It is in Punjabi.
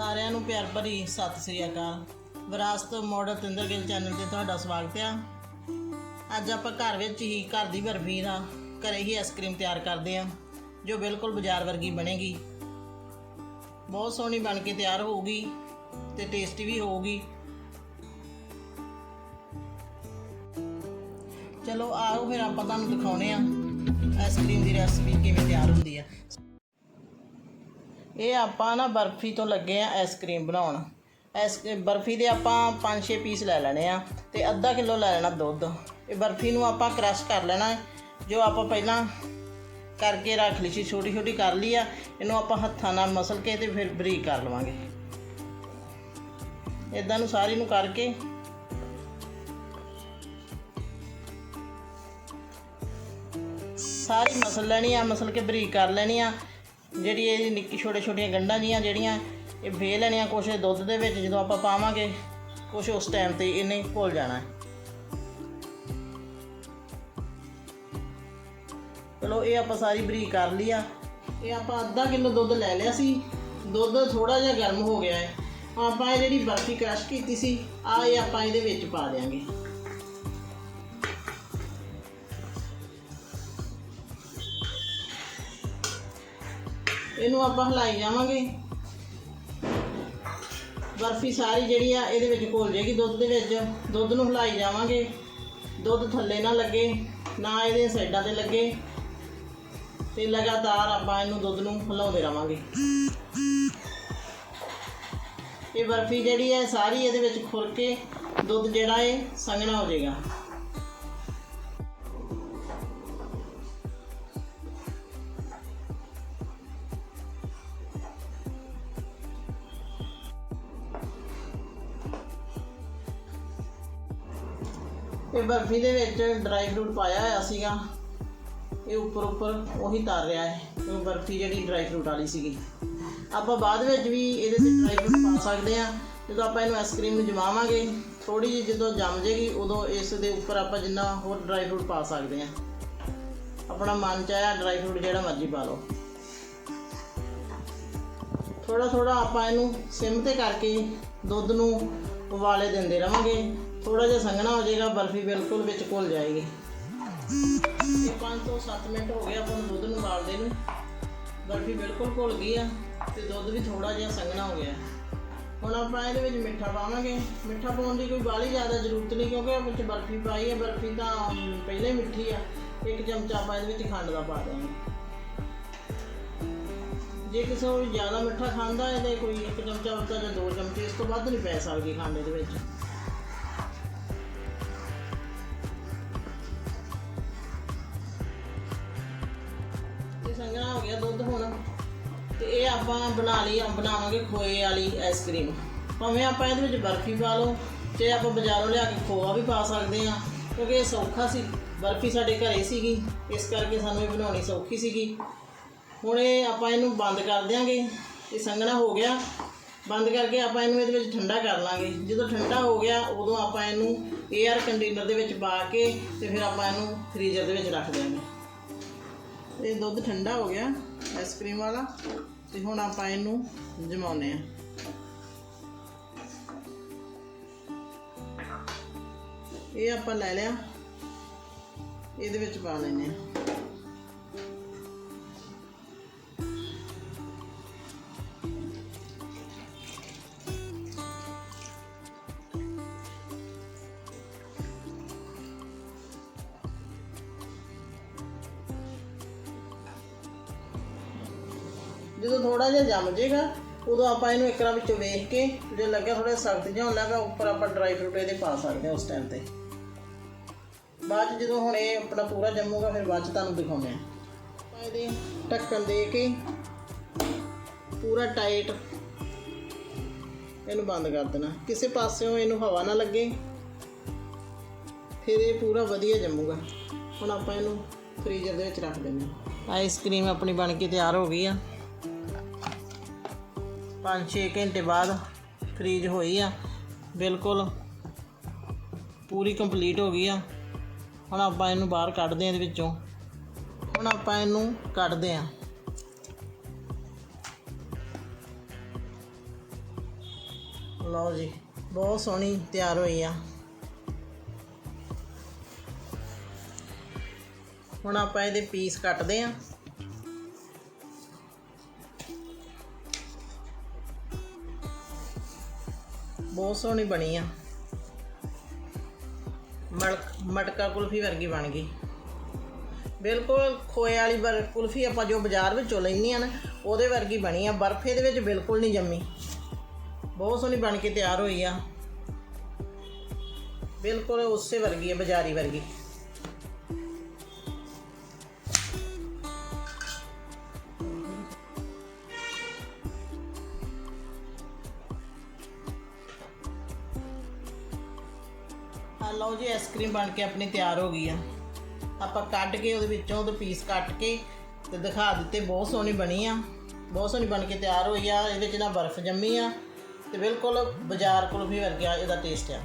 ਸਾਰਿਆਂ ਨੂੰ ਪਿਆਰ ਭਰੀ ਸਤਿ ਸ੍ਰੀ ਅਕਾਲ। ਵਿਰਾਸਤ ਮਾਡਲ ਤਿੰਦਰ ਗਿੱਲ ਚੈਨਲ ਤੇ ਤੁਹਾਡਾ ਸਵਾਗਤ ਹੈ ਅੱਜ ਆਪਾਂ ਘਰ ਵਿੱਚ ਹੀ ਘਰ ਦੀ ਬਰਫੀ ਦਾ ਘਰੇ ਹੀ ਆਈਸਕ੍ਰੀਮ ਤਿਆਰ ਕਰਦੇ ਹਾਂ ਜੋ ਬਿਲਕੁਲ ਬਾਜ਼ਾਰ ਵਰਗੀ ਬਣੇਗੀ। ਬਹੁਤ ਸੋਹਣੀ ਬਣ ਕੇ ਤਿਆਰ ਹੋਊਗੀ ਤੇ ਟੇਸਟੀ ਵੀ ਹੋਊਗੀ। ਚਲੋ ਆਓ ਫਿਰ ਆਪਾਂ ਤੁਹਾਨੂੰ ਦਿਖਾਉਨੇ ਆ ਆਈਸਕ੍ਰੀਮ ਦੀ ਰੈਸਪੀ ਕਿਵੇਂ ਤਿਆਰ ਹੁੰਦੀ ਆ। ਇਹ ਆਪਾਂ ਨਾ ਬਰਫੀ ਤੋਂ ਲੱਗੇ ਆ ਆਈਸਕ੍ਰੀਮ ਬਣਾਉਣ। ਐਸ ਬਰਫੀ ਦੇ ਆਪਾਂ 5-6 ਪੀਸ ਲੈ ਲੈਣੇ ਆ ਤੇ ਅੱਧਾ ਕਿਲੋ ਲੈ ਲੈਣਾ ਦੁੱਧ। ਇਹ ਬਰਫੀ ਨੂੰ ਆਪਾਂ ਕ੍ਰਸ਼ ਕਰ ਲੈਣਾ ਜੋ ਆਪਾਂ ਪਹਿਲਾਂ ਕਰਕੇ ਰੱਖ ਲਈ ਸੀ, ਛੋਟੀ ਛੋਟੀ ਕਰ ਲਈ ਆ, ਇਹਨੂੰ ਆਪਾਂ ਹੱਥਾਂ ਨਾਲ ਮਸਲ ਕੇ ਤੇ ਫਿਰ ਬਰੀਕ ਕਰ ਲਵਾਂਗੇ। ਇਦਾਂ ਨੂੰ ਸਾਰੀ ਨੂੰ ਕਰਕੇ ਸਾਰੀ ਮਸਲ ਲੈਣੀ ਆ, ਮਸਲ ਕੇ ਬਰੀਕ ਕਰ ਲੈਣੀ ਆ। ਜਿਹੜੀ ਇਹ ਨਿੱਕੀ ਛੋਟੇ ਛੋਟੀਆਂ ਗੰਢਾਂ ਜੀਆਂ ਜਿਹੜੀਆਂ ਇਹ ਵੇ ਲੈਣੀਆਂ ਕੁਛ ਦੁੱਧ ਦੇ ਵਿੱਚ, ਜਦੋਂ ਆਪਾਂ ਪਾਵਾਂਗੇ, ਕੁਛ ਉਸ ਟਾਈਮ ਤੇ ਇਹਨੇ ਭੁੱਲ ਜਾਣਾ ਹੈ। ਚਲੋ, ਇਹ ਆਪਾਂ ਸਾਰੀ ਬਰੀਕ ਕਰ ਲਈ ਆ। ਇਹ ਆਪਾਂ ਅੱਧਾ ਕਿਲੋ ਦੁੱਧ ਲੈ ਲਿਆ ਸੀ। ਦੁੱਧ ਥੋੜਾ ਜਿਹਾ ਗਰਮ ਹੋ ਗਿਆ ਹੈ। ਆਪਾਂ ਇਹ ਜਿਹੜੀ ਬਰਫੀ ਕ੍ਰਸ਼ ਕੀਤੀ ਸੀ ਆ ਇਹ ਆਪਾਂ ਇਹਦੇ ਵਿੱਚ ਪਾ ਦਿਆਂਗੇ। ਇਹਨੂੰ ਆਪਾਂ ਹਿਲਾਈ ਜਾਵਾਂਗੇ। ਬਰਫੀ ਸਾਰੀ ਜਿਹੜੀ ਆ, ਇਹਦੇ ਵਿੱਚ ਘੁਲ ਜਾਏਗੀ ਦੁੱਧ ਦੇ ਵਿੱਚ। ਦੁੱਧ ਨੂੰ ਹਿਲਾਈ ਜਾਵਾਂਗੇ। ਦੁੱਧ ਥੱਲੇ ਨਾ ਲੱਗੇ, ਨਾ ਇਹਦੇ ਸਾਈਡਾਂ ਤੇ ਲੱਗੇ। ਤੇ ਲਗਾਤਾਰ ਆਪਾਂ ਇਹਨੂੰ ਦੁੱਧ ਨੂੰ ਹਿਲਾਉਂਦੇ ਰਵਾਂਗੇ। ਇਹ ਬਰਫੀ ਜਿਹੜੀ ਹੈ ਸਾਰੀ ਇਹਦੇ ਵਿੱਚ ਖੁਰ ਕੇ ਦੁੱਧ ਜਿਹੜਾ ਹੈ ਸੰਘਣਾ ਹੋ ਜਾਏਗਾ। ਇਹ ਬਰਫੀ ਦੇ ਵਿੱਚ ਡਰਾਈ ਫਰੂਟ ਪਾਇਆ ਹੋਇਆ ਸੀਗਾ। ਇਹ ਉੱਪਰ ਉੱਪਰ ਉਹੀ ਤਰ ਰਿਹਾ ਹੈ, ਉਹ ਬਰਫੀ ਜਿਹੜੀ ਡਰਾਈ ਫਰੂਟ ਵਾਲੀ ਸੀਗੀ। ਆਪਾਂ ਬਾਅਦ ਵਿੱਚ ਵੀ ਇਹਦੇ ਤੇ ਡਰਾਈ ਫਰੂਟ ਪਾ ਸਕਦੇ ਆ ਜਦੋਂ ਆਪਾਂ ਇਹਨੂੰ ਆਈਸਕ੍ਰੀਮ ਨੂੰ ਜਮਾਵਾਂਗੇ ਥੋੜੀ ਜਿਹੀ ਜਦੋਂ ਜੰਮ ਜੇਗੀ, ਉਦੋਂ ਇਸ ਦੇ ਉੱਪਰ ਆਪਾਂ ਜਿੰਨਾ ਹੋਰ ਡਰਾਈ ਫਰੂਟ ਪਾ ਸਕਦੇ ਆ ਆਪਣਾ ਮਨ ਚਾਹਿਆ ਡਰਾਈ ਫਰੂਟ ਜਿਹੜਾ ਮਰਜ਼ੀ ਪਾ ਲਓ। ਥੋੜਾ ਥੋੜਾ ਆਪਾਂ ਇਹਨੂੰ ਸਿਮ ਤੇ ਕਰਕੇ ਦੁੱਧ ਨੂੰ ਉਬਾਲੇ ਦਿੰਦੇ ਰਵਾਂਗੇ ਥੋੜਾ ਜਿਹਾ ਸੰਘਣਾ ਹੋ ਜਾਏਗਾ, ਬਰਫੀ ਬਿਲਕੁਲ ਵਿੱਚ ਘੁਲ ਜਾਏਗੀ। ਇਹ 5 ਤੋਂ 7 ਮਿੰਟ ਹੋ ਗਏ ਆਪਾਂ ਨੂੰ ਦੁੱਧ ਨੂੰ ਉਬਾਲਦੇ ਨੂੰ। ਬਰਫੀ ਬਿਲਕੁਲ ਘੁਲ ਗਈ ਆ ਤੇ ਦੁੱਧ ਵੀ ਥੋੜਾ ਜਿਹਾ ਸੰਘਣਾ ਹੋ ਗਿਆ। ਹੁਣ ਆਪਾਂ ਇਹਦੇ ਵਿੱਚ ਮਿੱਠਾ ਪਾਵਾਂਗੇ। ਮਿੱਠਾ ਪਾਉਣ ਦੀ ਕੋਈ ਬਾਹਲੀ ਜ਼ਿਆਦਾ ਜ਼ਰੂਰਤ ਨਹੀਂ, ਕਿਉਂਕਿ ਇਹ ਵਿੱਚ ਬਰਫੀ ਪਾਈ ਹੈ ਬਰਫੀ ਤਾਂ ਪਹਿਲਾਂ ਹੀ ਮਿੱਠੀ ਆ। ਇੱਕ ਚਮਚਾ ਆਪਾਂ ਇਹਦੇ ਵਿੱਚ ਖੰਡ ਦਾ ਪਾ ਦਿਆਂਗੇ। ਜੇ ਕਿਸੇ ਨੂੰ ਜ਼ਿਆਦਾ ਮਿੱਠਾ ਖਾਂਦਾ ਹੈ ਤੇ ਕੋਈ ਇੱਕ ਚਮਚਾ ਵਰਤਾ ਜਾਂ ਦੋ ਚਮਚੇ, ਇਸ ਤੋਂ ਵੱਧ ਨਹੀਂ ਪੈ ਸਕਦੀ ਖੰਡ ਇਹਦੇ ਵਿੱਚ। ਸੰਘਣਾ ਹੋ ਗਿਆ ਦੁੱਧ ਹੁਣ। ਤੇ ਇਹ ਆਪਾਂ ਬਣਾ ਲਈ ਬਣਾਵਾਂਗੇ ਖੋਏ ਵਾਲੀ ਆਈਸਕ੍ਰੀਮ ਭਾਵੇਂ ਆਪਾਂ ਇਹਦੇ ਵਿੱਚ ਬਰਫੀ ਪਾ ਲਓ ਤੇ ਆਪਾਂ ਬਾਜ਼ਾਰੋਂ ਲਿਆ ਕੇ ਖੋਆ ਵੀ ਪਾ ਸਕਦੇ ਆ ਕਿਉਂਕਿ ਇਹ ਸੌਖਾ ਸੀ। ਬਰਫੀ ਸਾਡੇ ਘਰੇ ਸੀਗੀ, ਇਸ ਕਰਕੇ ਸਾਨੂੰ ਇਹ ਬਣਾਉਣੀ ਸੌਖੀ ਸੀਗੀ। ਹੁਣ ਇਹ ਆਪਾਂ ਇਹਨੂੰ ਬੰਦ ਕਰ ਦਿਆਂਗੇ। ਇਹ ਸੰਘਣਾ ਹੋ ਗਿਆ। ਬੰਦ ਕਰਕੇ ਆਪਾਂ ਇਹਨੂੰ ਇਹਦੇ ਵਿੱਚ ਠੰਡਾ ਕਰ ਲਾਂਗੇ। ਜਦੋਂ ਠੰਡਾ ਹੋ ਗਿਆ, ਉਦੋਂ ਆਪਾਂ ਇਹਨੂੰ 에ਅਰ ਕੰਡੀਨਰ ਦੇ ਵਿੱਚ ਪਾ ਕੇ ਤੇ ਫਿਰ ਆਪਾਂ ਇਹਨੂੰ ਫ੍ਰੀਜ਼ਰ ਦੇ ਵਿੱਚ ਰੱਖ ਦਿਆਂਗੇ। ਇਹ ਦੁੱਧ ਠੰਡਾ ਹੋ ਗਿਆ ਆਈਸਕ੍ਰੀਮ ਵਾਲਾ, ਤੇ ਹੁਣ ਆਪਾਂ ਇਹਨੂੰ ਜਮਾਉਨੇ ਆ ਇਹ ਆਪਾਂ ਲੈ ਲਿਆ, ਇਹਦੇ ਵਿੱਚ ਪਾ ਲੈਨੇ ਆ ਜਦੋਂ ਥੋੜਾ ਜਿਹਾ ਜੰਮ ਜੇਗਾ, ਉਦੋਂ ਆਪਾਂ ਇਹਨੂੰ ਇੱਕ ਰਾਂ ਵਿੱਚੋਂ ਵੇਖ ਕੇ, ਜੇ ਲੱਗਿਆ ਥੋੜਾ ਸਖਤ ਜਿਹਾ ਹੋਣ ਲੱਗਾ ਉੱਪਰ ਆਪਾਂ ਡਰਾਈ ਫਰੂਟ ਇਹਦੇ ਪਾ ਸਕਦੇ ਹਾਂ ਉਸ ਟਾਈਮ ਤੇ। ਬਾਅਦ 'ਚ ਜਦੋਂ ਹੁਣ ਇਹ ਆਪਣਾ ਪੂਰਾ ਜੰਮੂਗਾ, ਫਿਰ ਬਾਅਦ 'ਚ ਤੁਹਾਨੂੰ ਦਿਖਾਉਂਦੇ ਆ ਇਹਦੇ ਢੱਕਣ ਦੇ ਕੇ ਪੂਰਾ ਟਾਈਟ ਇਹਨੂੰ ਬੰਦ ਕਰ ਦੇਣਾ। ਕਿਸੇ ਪਾਸਿਓਂ ਇਹਨੂੰ ਹਵਾ ਨਾ ਲੱਗੇ, ਫਿਰ ਇਹ ਪੂਰਾ ਵਧੀਆ ਜੰਮੂਗਾ। ਹੁਣ ਆਪਾਂ ਇਹਨੂੰ ਫ੍ਰੀਜ਼ਰ ਦੇ ਵਿੱਚ ਰੱਖ ਦਿੰਦੇ ਹਾਂ। ਆਈਸਕ੍ਰੀਮ ਆਪਣੀ ਬਣ ਕੇ ਤਿਆਰ ਹੋ ਗਈ ਆ। 5-6 ਘੰਟੇ ਬਾਅਦ ਫ੍ਰੀਜ ਹੋਈ ਆ। ਬਿਲਕੁਲ ਪੂਰੀ ਕੰਪਲੀਟ ਹੋ ਗਈ ਆ। ਹੁਣ ਆਪਾਂ ਇਹਨੂੰ ਬਾਹਰ ਕੱਢਦੇ ਆ ਇਹਦੇ ਵਿੱਚੋਂ। ਹੁਣ ਆਪਾਂ ਇਹਨੂੰ ਕੱਢਦੇ ਆ ਲਓ ਜੀ, ਬਹੁਤ ਸੋਹਣੀ ਤਿਆਰ ਹੋਈ ਆ। ਹੁਣ ਆਪਾਂ ਇਹਦੇ ਪੀਸ ਕੱਟਦੇ ਆ ਬਹੁਤ ਸੋਹਣੀ ਬਣੀ ਆ। ਮੜਕ ਮਟਕਾ ਕੁਲਫੀ ਵਰਗੀ ਬਣ ਗਈ। ਬਿਲਕੁਲ ਖੋਏ ਵਾਲੀ ਬਰ, ਕੁਲਫੀ ਆਪਾਂ ਜੋ ਬਾਜ਼ਾਰ ਵਿੱਚੋਂ ਲੈਂਦੇ ਆ ਨਾ, ਉਹਦੇ ਵਰਗੀ ਬਣੀ ਆ। ਬਰਫੇ ਦੇ ਵਿੱਚ ਬਿਲਕੁਲ ਨਹੀਂ ਜੰਮੀ। ਬਹੁਤ ਸੋਹਣੀ ਬਣ ਕੇ ਤਿਆਰ ਹੋਈ ਆ। ਬਿਲਕੁਲ ਉਸੇ ਵਰਗੀ ਹੈ ਬਾਜ਼ਾਰੀ ਵਰਗੀ। ਲਓ ਜੀ ਆਈਸਕ੍ਰੀਮ ਬਣ ਕੇ ਆਪਣੀ ਤਿਆਰ ਹੋ ਗਈ ਆ। ਆਪਾਂ ਕੱਢ ਕੇ ਉਹਦੇ ਵਿੱਚੋਂ ਉਹਦੇ ਪੀਸ ਕੱਟ ਕੇ ਤੇ ਦਿਖਾ ਦਿੱਤੇ, ਬਹੁਤ ਸੋਹਣੀ ਬਣੀ ਆ। ਬਹੁਤ ਸੋਹਣੀ ਬਣ ਕੇ ਤਿਆਰ ਹੋਈ ਆ, ਇਹਦੇ 'ਚ ਨਾ ਬਰਫ਼ ਜੰਮੀ ਆ ਤੇ ਬਿਲਕੁਲ ਬਾਜ਼ਾਰ ਕੁਲਫੀ ਵਰਗਾ ਇਹਦਾ ਟੇਸਟ ਆ।